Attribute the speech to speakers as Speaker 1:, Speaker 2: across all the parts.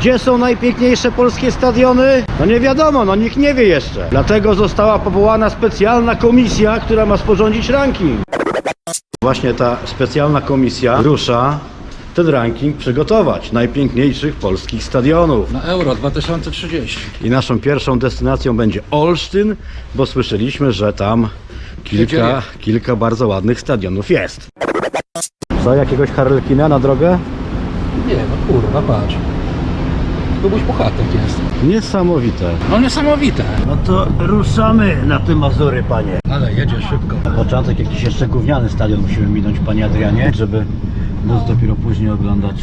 Speaker 1: Gdzie są najpiękniejsze polskie stadiony? No nie wiadomo, no nikt nie wie jeszcze. Dlatego została powołana specjalna komisja, która ma sporządzić ranking. Właśnie ta specjalna komisja rusza ten ranking przygotować najpiękniejszych polskich stadionów.
Speaker 2: Na Euro 2030.
Speaker 1: I naszą pierwszą destynacją będzie Olsztyn, bo słyszeliśmy, że tam kilka, kilka bardzo ładnych stadionów jest. Co, jakiegoś Harlekina na drogę?
Speaker 2: Nie, no kurwa, patrz. Kubuś Puchatek jest.
Speaker 1: Niesamowite.
Speaker 2: No niesamowite.
Speaker 1: No to ruszamy na te Mazury, panie.
Speaker 2: Ale jedzie szybko.
Speaker 1: Na początek jakiś jeszcze gówniany stadion musimy minąć, panie Adrianie, żeby móc dopiero później oglądać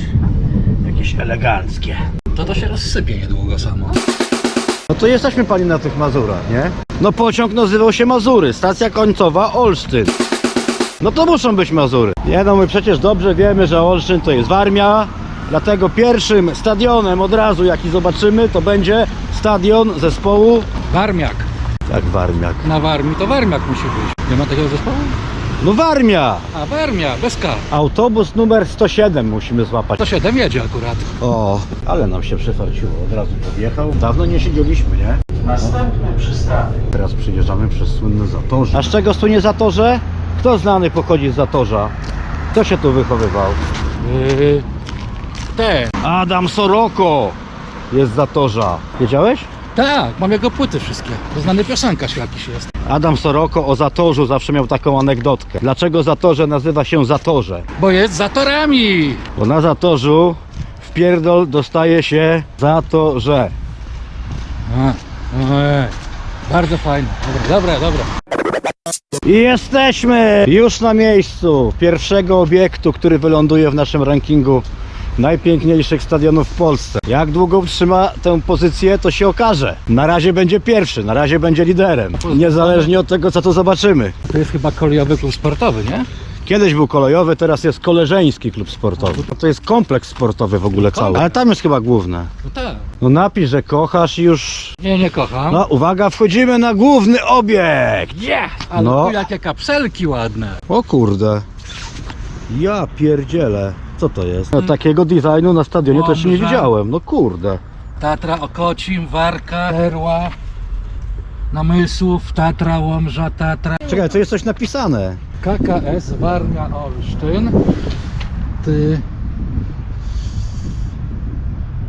Speaker 1: jakieś eleganckie.
Speaker 2: To to się rozsypie niedługo samo.
Speaker 1: No to jesteśmy pani na tych Mazurach, nie? No pociąg nazywał się Mazury, stacja końcowa Olsztyn. No to muszą być Mazury. Nie no, my przecież dobrze wiemy, że Olsztyn to jest Warmia, dlatego pierwszym stadionem od razu jaki zobaczymy to będzie stadion zespołu
Speaker 2: Warmiak.
Speaker 1: jak Warmiak.
Speaker 2: Na Warmii to Warmiak musi być. Nie ma takiego zespołu?
Speaker 1: No Warmia!
Speaker 2: A Warmia, bez K.
Speaker 1: Autobus numer 107 musimy złapać.
Speaker 2: To 7 jedzie akurat.
Speaker 1: O, ale nam się przyfarciło, od razu podjechał. Dawno nie siedzieliśmy, nie?
Speaker 3: Następny przystanek.
Speaker 1: Teraz przyjeżdżamy przez słynne Zatorze. A z czego słynie Zatorze? Kto znany pochodzi z Zatorza? Kto się tu wychowywał?
Speaker 2: Yy, te.
Speaker 1: Adam Soroko jest Zatorza. Wiedziałeś?
Speaker 2: Tak, mam jego płyty wszystkie. To znany piosenkarz jakiś jest.
Speaker 1: Adam Soroko o Zatorzu zawsze miał taką anegdotkę. Dlaczego Zatorze nazywa się Zatorze?
Speaker 2: Bo jest za torami.
Speaker 1: Bo na Zatorzu w pierdol dostaje się za to, że...
Speaker 2: A, ojej. Bardzo fajne. Dobra, dobra, dobra.
Speaker 1: I jesteśmy już na miejscu pierwszego obiektu, który wyląduje w naszym rankingu najpiękniejszych stadionów w Polsce. Jak długo utrzyma tę pozycję, to się okaże. Na razie będzie pierwszy, na razie będzie liderem. Niezależnie od tego, co tu zobaczymy.
Speaker 2: To jest chyba kolejowy klub sportowy, nie?
Speaker 1: Kiedyś był kolejowy, teraz jest koleżeński klub sportowy. To jest kompleks sportowy w ogóle cały. Ale tam jest chyba główne.
Speaker 2: No tak.
Speaker 1: No napisz, że kochasz i już...
Speaker 2: Nie, nie kocham.
Speaker 1: No uwaga, wchodzimy na główny obiekt!
Speaker 2: Nie! Ale
Speaker 1: No.
Speaker 2: tu jakie kapselki ładne.
Speaker 1: O kurde. Ja pierdzielę. Co to jest? No, takiego designu na stadionie też nie
Speaker 2: Łomża.
Speaker 1: widziałem. No kurde.
Speaker 2: Tatra, Okocim, Warka, Perła, Namysłów, Tatra, Łomża, Tatra.
Speaker 1: Czekaj, to jest coś napisane.
Speaker 2: KKS Warmia Olsztyn. Ty...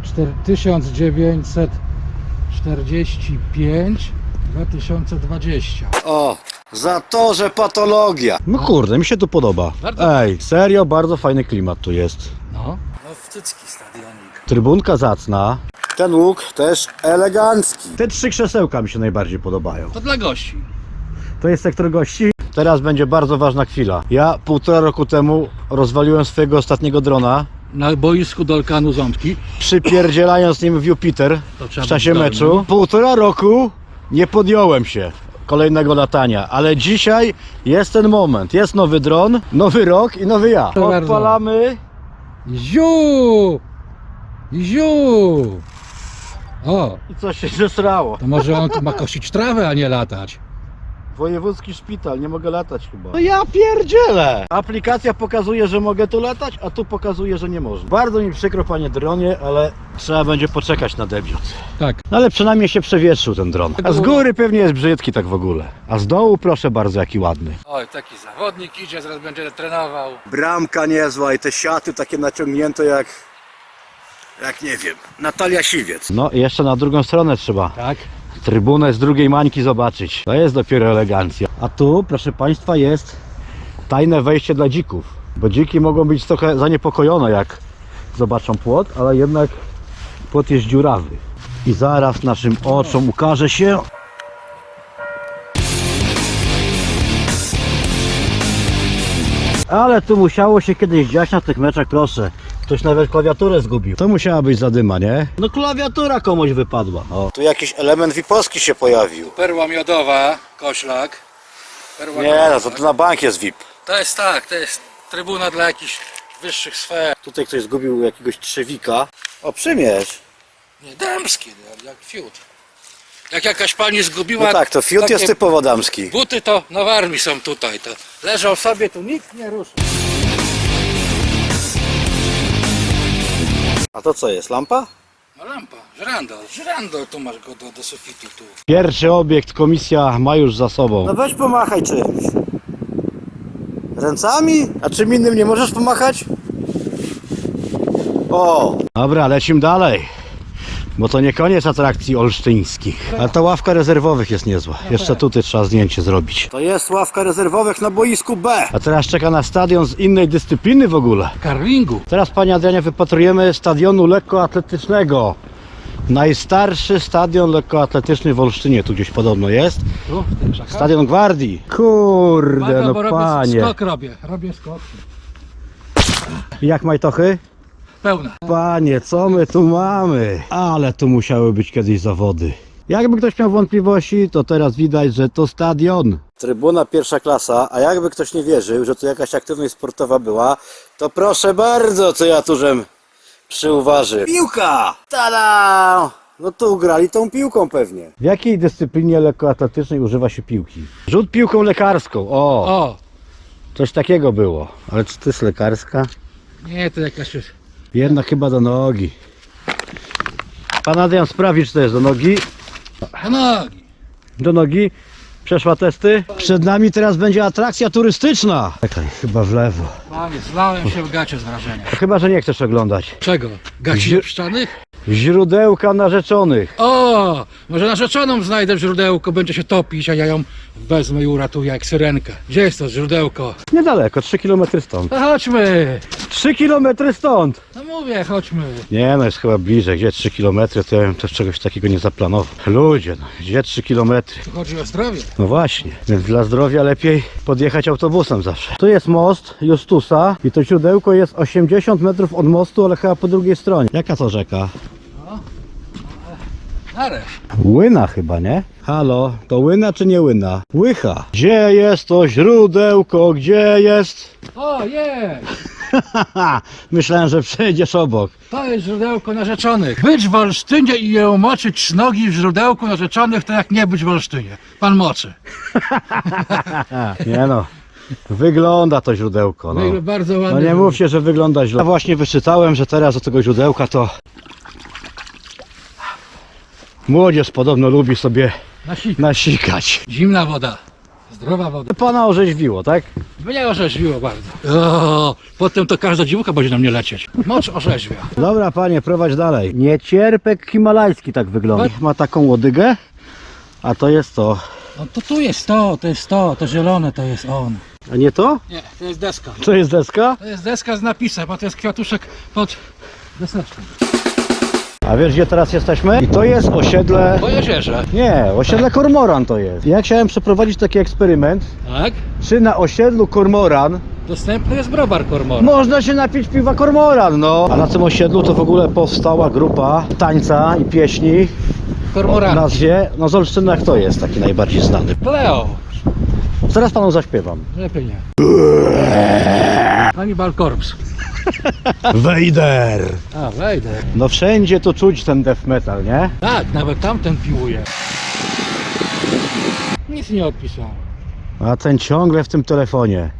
Speaker 2: czter- 1945 2020.
Speaker 1: O, za to, że patologia. No kurde, mi się tu podoba.
Speaker 2: Bardzo.
Speaker 1: Ej, serio, bardzo fajny klimat tu jest.
Speaker 2: No. No w cycki stadionik.
Speaker 1: Trybunka zacna. Ten łuk też elegancki. Te trzy krzesełka mi się najbardziej podobają.
Speaker 2: To dla gości.
Speaker 1: To jest sektor gości. Teraz będzie bardzo ważna chwila. Ja półtora roku temu rozwaliłem swojego ostatniego drona,
Speaker 2: Na boisku Dolkanu Ząbki.
Speaker 1: przypierdzielając nim w Jupiter
Speaker 2: To trzeba
Speaker 1: w czasie
Speaker 2: być
Speaker 1: meczu. Półtora roku nie podjąłem się kolejnego latania, ale dzisiaj jest ten moment. Jest nowy dron, nowy rok i nowy ja.
Speaker 2: Proszę bardzo.
Speaker 1: Odpalamy.
Speaker 2: Ziu! Ziu! O,
Speaker 1: I coś się zesrało.
Speaker 2: to może on tu ma kosić trawę, a nie latać.
Speaker 1: Wojewódzki szpital, nie mogę latać chyba. No ja pierdzielę! Aplikacja pokazuje, że mogę tu latać, a tu pokazuje, że nie można. Bardzo mi przykro, panie dronie, ale trzeba będzie poczekać na debiut.
Speaker 2: Tak.
Speaker 1: No ale przynajmniej się przewietrzył ten dron. A z góry pewnie jest brzydki tak w ogóle. A z dołu proszę bardzo, jaki ładny.
Speaker 2: Oj, taki zawodnik idzie, zaraz będzie trenował.
Speaker 1: Bramka niezła i te siaty takie naciągnięte jak... Jak nie wiem, Natalia Siwiec. No i jeszcze na drugą stronę trzeba
Speaker 2: Tak?
Speaker 1: Trybunę z drugiej mańki zobaczyć. To jest dopiero elegancja. A tu, proszę Państwa, jest tajne wejście dla dzików. Bo dziki mogą być trochę zaniepokojone, jak zobaczą płot, ale jednak płot jest dziurawy. I zaraz naszym oczom ukaże się Ale tu musiało się kiedyś dziać na tych meczach, proszę. Ktoś nawet klawiaturę zgubił. To musiała być zadyma, nie? No klawiatura komuś wypadła. O. Tu jakiś element VIP-owski się pojawił.
Speaker 2: Perła miodowa, koślak. Perła
Speaker 1: Nie, no to tu na bank jest VIP.
Speaker 2: To jest tak, to jest trybuna dla jakichś wyższych sfer.
Speaker 1: Tutaj ktoś zgubił jakiegoś trzewika. O, przymierz.
Speaker 2: Nie, damski, no, jak fiut. Jak jakaś pani zgubiła
Speaker 1: No tak, to fiut
Speaker 2: takie
Speaker 1: jest typowo damski.
Speaker 2: buty, to na warmii są tutaj. To leżą sobie, tu nikt nie ruszy.
Speaker 1: A to co jest, lampa?
Speaker 2: No lampa, żrandol, żrandol, tu masz go do, do sufitu tu.
Speaker 1: Pierwszy obiekt komisja ma już za sobą.
Speaker 4: No weź pomachaj czymś. Ręcami? A czym innym nie możesz pomachać? O!
Speaker 1: Dobra, lecimy dalej. Bo to nie koniec atrakcji olsztyńskich. Ale ta ławka rezerwowych jest niezła. Jeszcze tutaj trzeba zdjęcie zrobić.
Speaker 4: To jest ławka rezerwowych na boisku B.
Speaker 1: A teraz czeka na stadion z innej dyscypliny w ogóle.
Speaker 2: Karlingu.
Speaker 1: Teraz, panie Adrianie, wypatrujemy stadionu lekkoatletycznego. Najstarszy stadion lekkoatletyczny w Olsztynie, tu gdzieś podobno jest.
Speaker 2: Tu, w krzakach.
Speaker 1: Stadion Gwardii. Kurde,
Speaker 2: Uwaga,
Speaker 1: no
Speaker 2: bo robię
Speaker 1: panie.
Speaker 2: skok robię, robię skok.
Speaker 1: Jak majtochy?
Speaker 2: Pełna.
Speaker 1: Panie, co my tu mamy? Ale tu musiały być kiedyś zawody. Jakby ktoś miał wątpliwości, to teraz widać, że to stadion.
Speaker 4: Trybuna pierwsza klasa, a jakby ktoś nie wierzył, że tu jakaś aktywność sportowa była, to proszę bardzo, co ja tu żem przyuważył. Piłka! Tada! No tu grali tą piłką pewnie.
Speaker 1: W jakiej dyscyplinie lekkoatletycznej używa się piłki? Rzut piłką lekarską. O,
Speaker 2: O,
Speaker 1: coś takiego było. Ale czy to jest lekarska?
Speaker 2: nie, to jakaś już...
Speaker 1: Jedna chyba do nogi. Pan Adrian sprawi, czy to jest do nogi.
Speaker 2: Do nogi.
Speaker 1: Do nogi. Przeszła testy. Przed nami teraz będzie atrakcja turystyczna. Czekaj, chyba w lewo.
Speaker 2: Panie, zlałem się w gacie z wrażenia.
Speaker 1: Chyba, że nie chcesz oglądać.
Speaker 2: Czego? Gaci
Speaker 1: Zi-
Speaker 2: pszczanych?
Speaker 1: Źródełka narzeczonych.
Speaker 2: O, może narzeczoną znajdę w źródełku, będzie się topić, a ja ją wezmę i uratuję jak syrenkę. Gdzie jest to źródełko?
Speaker 1: Niedaleko, 3 km stąd.
Speaker 2: No chodźmy.
Speaker 1: 3 km stąd!
Speaker 2: No mówię, chodźmy.
Speaker 1: Nie no, jest chyba bliżej. Gdzie 3 km, to ja bym też czegoś takiego nie zaplanował. Ludzie, no, gdzie 3 km?
Speaker 2: Tu chodzi o zdrowie.
Speaker 1: No właśnie, więc dla zdrowia lepiej podjechać autobusem zawsze. Tu jest most Justusa i to źródełko jest 80 metrów od mostu, ale chyba po drugiej stronie. Jaka to rzeka?
Speaker 2: Naresz.
Speaker 1: Łyna chyba, nie? Halo, to łyna czy nie łyna? Łycha. Gdzie jest to źródełko? Gdzie jest?
Speaker 2: O, jest.
Speaker 1: Myślałem, że przejdziesz obok.
Speaker 2: To jest źródełko narzeczonych. Być w Olsztynie i je umoczyć trzogi w źródełku narzeczonych to jak nie być w Olsztynie. Pan moczy.
Speaker 1: Nie no, wygląda to źródełko. No,
Speaker 2: No. Bardzo
Speaker 1: no
Speaker 2: ładnie.
Speaker 1: nie mówcie, że wygląda źle. Ja właśnie wyczytałem, że teraz do tego źródełka to młodzież podobno lubi sobie
Speaker 2: Nasi...
Speaker 1: nasikać.
Speaker 2: Zimna woda. Zdrowa woda.
Speaker 1: Pana orzeźwiło, tak?
Speaker 2: Mnie orzeźwiło bardzo. O, potem to każda dziwka będzie na mnie lecieć. Mocz orzeźwia.
Speaker 1: Dobra panie, prowadź dalej. Niecierpek himalajski tak wygląda. Ma taką łodygę, a to jest to.
Speaker 2: No to tu jest to, to jest to, to zielone to jest on.
Speaker 1: A nie to?
Speaker 2: Nie, to jest deska.
Speaker 1: To jest deska?
Speaker 2: To jest deska z napisem, a to jest kwiatuszek pod deseczką.
Speaker 1: A wiesz gdzie teraz jesteśmy? I to jest osiedle...
Speaker 2: Jeziorze.
Speaker 1: Nie, osiedle Kormoran to jest. Ja chciałem przeprowadzić taki eksperyment,
Speaker 2: Tak?
Speaker 1: czy na osiedlu Kormoran
Speaker 2: Dostępny jest browar kormor.
Speaker 1: można się napić piwa Kormoran, no. A na tym osiedlu to w ogóle powstała grupa tańca i pieśni o
Speaker 2: Kormoran.
Speaker 1: nazwie, no z Olsztyna jak to jest taki najbardziej znany.
Speaker 2: Leo.
Speaker 1: Zaraz panu zaśpiewam.
Speaker 2: Lepiej nie. Hannibal Corpse.
Speaker 1: Wejder!
Speaker 2: A, wejdę.
Speaker 1: No wszędzie to czuć ten death metal, nie?
Speaker 2: Tak, nawet tamten piłuje. Nic nie odpisał.
Speaker 1: A ten ciągle w tym telefonie.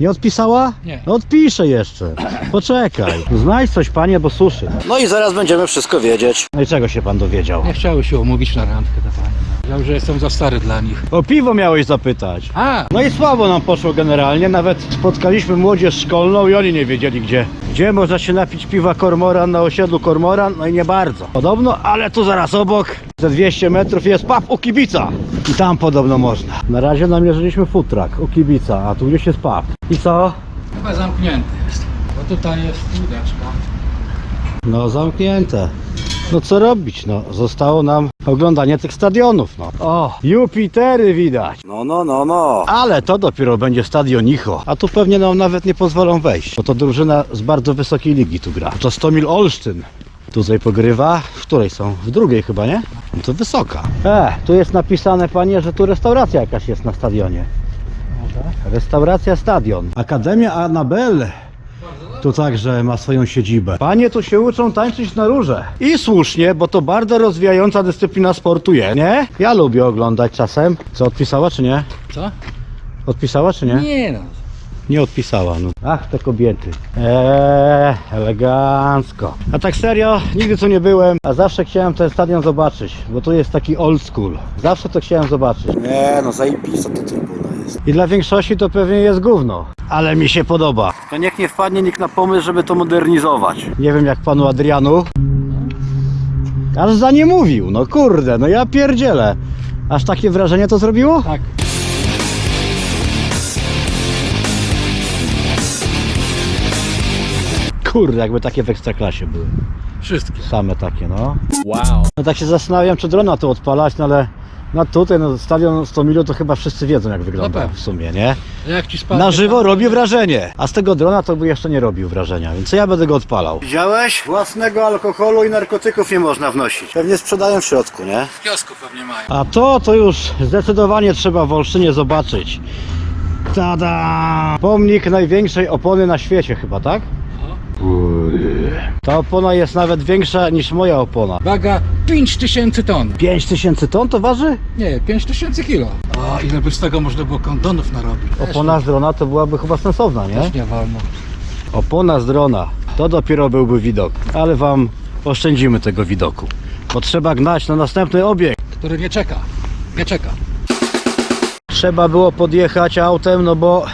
Speaker 1: Nie odpisała?
Speaker 2: Nie.
Speaker 1: No odpiszę jeszcze. Poczekaj. Znajdź coś panie, bo suszy.
Speaker 4: No i zaraz będziemy wszystko wiedzieć.
Speaker 1: No i czego się pan dowiedział?
Speaker 2: Nie chciały się umówić na randkę, te panie. Ja że jestem za stary dla nich.
Speaker 1: O piwo miałeś zapytać.
Speaker 2: A,
Speaker 1: No i słabo nam poszło generalnie, nawet spotkaliśmy młodzież szkolną i oni nie wiedzieli gdzie. Gdzie można się napić piwa Kormoran na osiedlu Kormoran? No i nie bardzo. Podobno, ale tu zaraz obok, ze 200 metrów jest pub u Kibica. I tam podobno można. Na razie namierzyliśmy truck u Kibica, a tu gdzieś jest pub. I co?
Speaker 2: chyba zamknięty jest. Bo tutaj jest łódeczka.
Speaker 1: No zamknięte. No co robić? No zostało nam oglądanie tych stadionów. No. O, Jupitery widać.
Speaker 4: No, no, no, no.
Speaker 1: Ale to dopiero będzie stadionicho. A tu pewnie nam nawet nie pozwolą wejść. Bo to drużyna z bardzo wysokiej ligi tu gra. To Stomil Olsztyn. Tutaj pogrywa. W której są? W drugiej chyba, nie? No to wysoka. E, tu jest napisane, panie, że tu restauracja jakaś jest na stadionie. Restauracja Stadion. Akademia Anabel. Tu także ma swoją siedzibę. Panie tu się uczą tańczyć na róże. I słusznie, bo to bardzo rozwijająca dyscyplina sportu jest, nie? Ja lubię oglądać czasem. Co, odpisała czy nie?
Speaker 2: Co?
Speaker 1: Odpisała czy nie?
Speaker 2: Nie no.
Speaker 1: Nie odpisała, no. Ach, te kobiety. Eee, elegancko. A tak serio, nigdy tu nie byłem, a zawsze chciałem ten stadion zobaczyć, bo tu jest taki old school. Zawsze to chciałem zobaczyć.
Speaker 4: Nie no, zajebista to jest.
Speaker 1: I dla większości to pewnie jest gówno, ale mi się podoba.
Speaker 4: To niech nie wpadnie nikt na pomysł, żeby to modernizować.
Speaker 1: Nie wiem jak panu Adrianu. Aż za nie mówił, no kurde, no ja pierdzielę. Aż takie wrażenie to zrobiło?
Speaker 2: Tak.
Speaker 1: Kurde, jakby takie w ekstraklasie były.
Speaker 2: Wszystkie.
Speaker 1: Same takie, no. Wow. No tak się zastanawiam, czy drona tu odpalać, no ale no tutaj, no stadion 100 milu to chyba wszyscy wiedzą jak wygląda
Speaker 2: pewnie.
Speaker 1: w sumie, nie?
Speaker 2: Jak ci spadnie...
Speaker 1: Na żywo robi wrażenie, a z tego drona to by jeszcze nie robił wrażenia, więc ja będę go odpalał. Widziałeś? Własnego alkoholu i narkotyków nie można wnosić. Pewnie sprzedają w środku, nie?
Speaker 2: W kiosku pewnie mają.
Speaker 1: A to, to już zdecydowanie trzeba w Olsztynie zobaczyć. Tada! Pomnik największej opony na świecie chyba, tak? Ta opona jest nawet większa niż moja opona.
Speaker 2: Waga 5000 ton.
Speaker 1: 5000 ton to waży?
Speaker 2: Nie, 5000 kilo. O, ile by z tego można było kondonów narobić.
Speaker 1: Opona z drona to byłaby chyba sensowna,
Speaker 2: nie-
Speaker 1: nie?
Speaker 2: Też nie wolno.
Speaker 1: Opona z drona. To dopiero byłby widok. Ale wam oszczędzimy tego widoku. Bo trzeba gnać na następny obiekt.
Speaker 2: Który nie czeka. Nie czeka.
Speaker 1: Trzeba było podjechać autem, no bo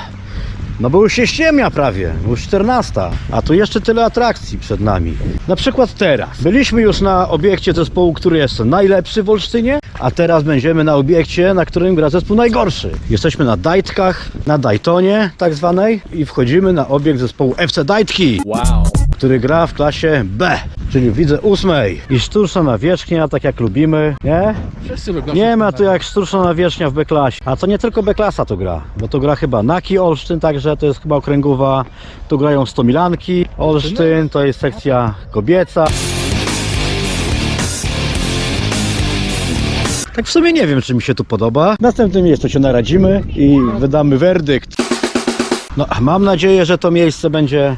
Speaker 1: no bo już się ściemnia prawie, już 14, a tu jeszcze tyle atrakcji przed nami. Na przykład teraz. Byliśmy już na obiekcie zespołu, który jest najlepszy w Olsztynie, a teraz będziemy na obiekcie, na którym gra zespół najgorszy. Jesteśmy na Dajtkach, na Daytonie tak zwanej i wchodzimy na obiekt zespołu FC Dajtki, który gra w klasie B, czyli w lidze ósmej. I sztuczna nawierzchnia, tak jak lubimy, nie?
Speaker 2: Wszyscy lubią
Speaker 1: Nie ma tu jak sztuczna nawierzchnia w B-klasie. A to nie tylko B-klasa to gra, bo to gra chyba Naki Olsztyn, także to jest chyba okręgowa. Tu grają Stomilanki Olsztyn, to jest sekcja kobieca. Tak w sumie nie wiem, czy mi się tu podoba. W następnym miejscu się naradzimy i wydamy werdykt. No, a mam nadzieję, że to miejsce będzie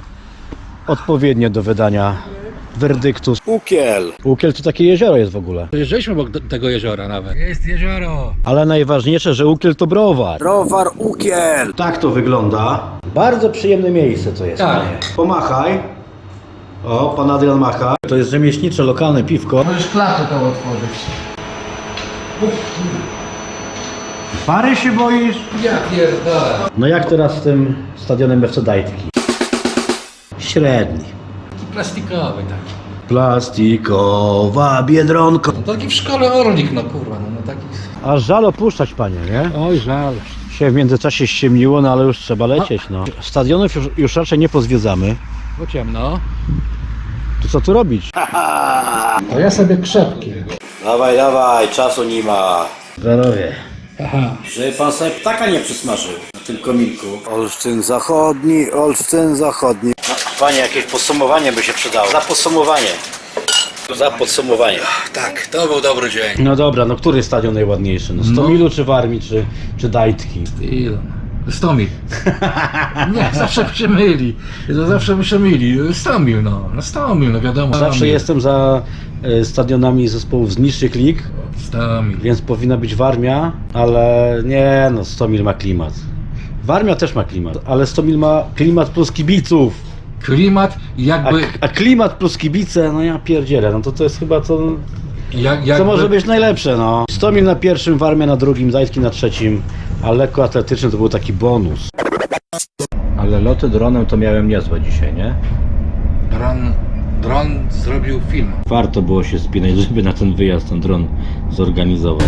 Speaker 1: odpowiednie do wydania werdyktu.
Speaker 4: Ukiel.
Speaker 1: Ukiel to takie jezioro jest w ogóle.
Speaker 2: Jeździliśmy obok do- tego jeziora nawet. Jest jezioro.
Speaker 1: Ale najważniejsze, że Ukiel to browar.
Speaker 4: Browar Ukiel.
Speaker 1: Tak to wygląda. Bardzo przyjemne miejsce to jest.
Speaker 2: Tak.
Speaker 1: panie. Pomachaj. O, pan Adrian macha. To jest rzemieślnicze, lokalne piwko.
Speaker 2: Możesz klatę to otworzyć.
Speaker 1: Pary się boisz?
Speaker 2: Ja pierdolę.
Speaker 1: No jak teraz z tym stadionem FC Dajtki? Średni.
Speaker 2: Plastikowy taki.
Speaker 1: Plastikowa biedronko.
Speaker 2: No taki w szkole Orlik, no kurwa, no, no taki...
Speaker 1: Aż żal opuszczać, panie, nie?
Speaker 2: Oj, żal.
Speaker 1: Się w międzyczasie ściemniło, no ale już trzeba lecieć, no. Stadionów już, już raczej nie pozwiedzamy.
Speaker 2: Bo ciemno.
Speaker 1: To co tu robić?
Speaker 2: To ja sobie krzepki.
Speaker 4: Dawaj, dawaj, czasu nie ma.
Speaker 1: Zdrowie.
Speaker 2: Aha.
Speaker 4: Żeby pan sobie ptaka nie przysmażył na tym kominku. Olsztyn zachodni, Olsztyn zachodni.
Speaker 1: No, panie, jakieś podsumowanie by się przydało. Za podsumowanie. Za podsumowanie.
Speaker 2: Tak, to był dobry dzień.
Speaker 1: No dobra, no który stadion najładniejszy? No Stomilu czy Warmii, czy, czy Dajtki?
Speaker 2: Ile? 100 mil. Nie, zawsze się myli. To zawsze mi się myli. 100 mil, no. No 100 mil, no wiadomo. 100
Speaker 1: Zawsze
Speaker 2: mil.
Speaker 1: jestem za e, stadionami zespołów z niższych lig,
Speaker 2: 100 mil.
Speaker 1: więc powinna być Warmia, ale nie no, Stomil ma klimat. Warmia też ma klimat, ale Stomil ma klimat plus kibiców.
Speaker 2: Klimat
Speaker 1: A,
Speaker 2: jakby...
Speaker 1: a klimat plus kibice, no ja pierdzielę, no to to jest chyba to,
Speaker 2: Jak,
Speaker 1: co
Speaker 2: jakby
Speaker 1: może być najlepsze, no. Stomil na pierwszym, Warmia na drugim, Dajtki na trzecim, a lekko atletyczny to był taki bonus. Ale loty dronem to miałem niezłe dzisiaj, nie?
Speaker 2: Dron, dron zrobił film.
Speaker 1: Warto było się spinać, żeby na ten wyjazd ten dron zorganizować.